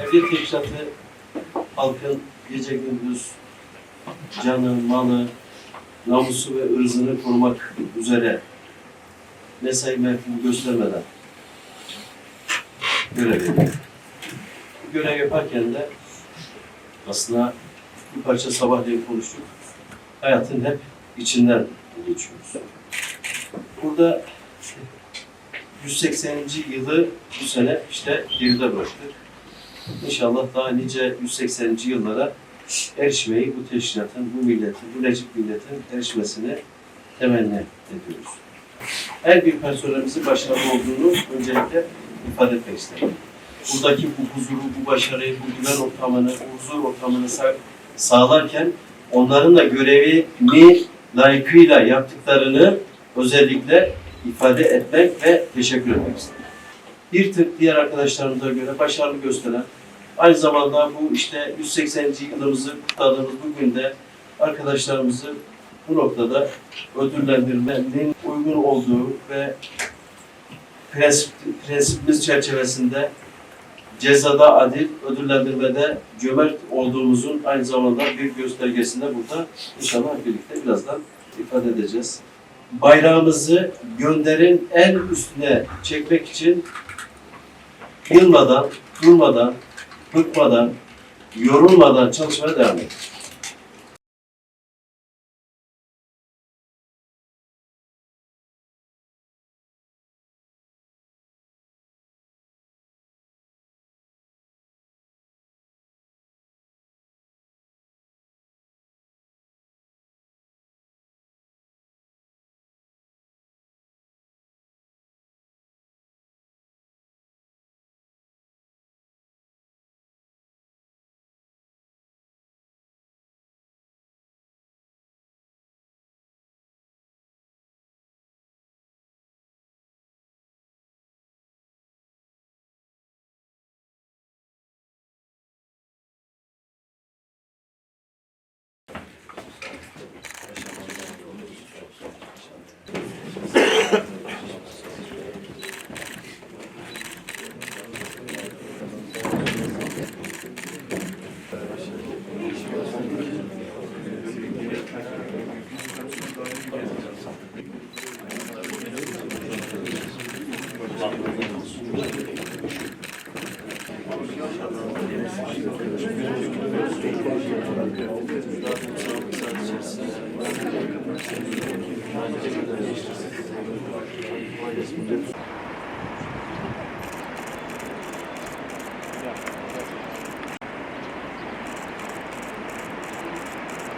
Evliya teşkilatı halkın gece gündüz canı, malı, namusu ve ırzını korumak üzere mesai mevkini göstermeden görev yapıyor. Görev yaparken de aslında bir parça sabahleyin konuştuk. Hayatın hep içinden geçiyoruz. Burada 180. yılı bu sene işte geride bıraktık. İnşallah daha nice 180. yıllara erişmeyi bu teşkilatın, bu milletin, bu necip milletin erişmesini temenni ediyoruz. Her bir personelimizin başarılı olduğunu öncelikle ifade etmek isterim. Buradaki bu huzuru, bu başarıyı, bu güven ortamını, bu huzur ortamını sağ- sağlarken onların da görevini layıkıyla yaptıklarını özellikle ifade etmek ve teşekkür etmek istedim. Bir tık diğer arkadaşlarımıza göre başarılı gösteren, aynı zamanda bu işte 180. yılımızı kutladığımız bu günde arkadaşlarımızı bu noktada ödüllendirmenin uygun olduğu ve prensip, prensibimiz çerçevesinde cezada adil, ödüllendirmede cömert olduğumuzun aynı zamanda bir göstergesinde burada inşallah birlikte birazdan ifade edeceğiz. Bayrağımızı gönderin en üstüne çekmek için yılmadan, durmadan, bıkmadan, yorulmadan çalışmaya devam edin. Yeah.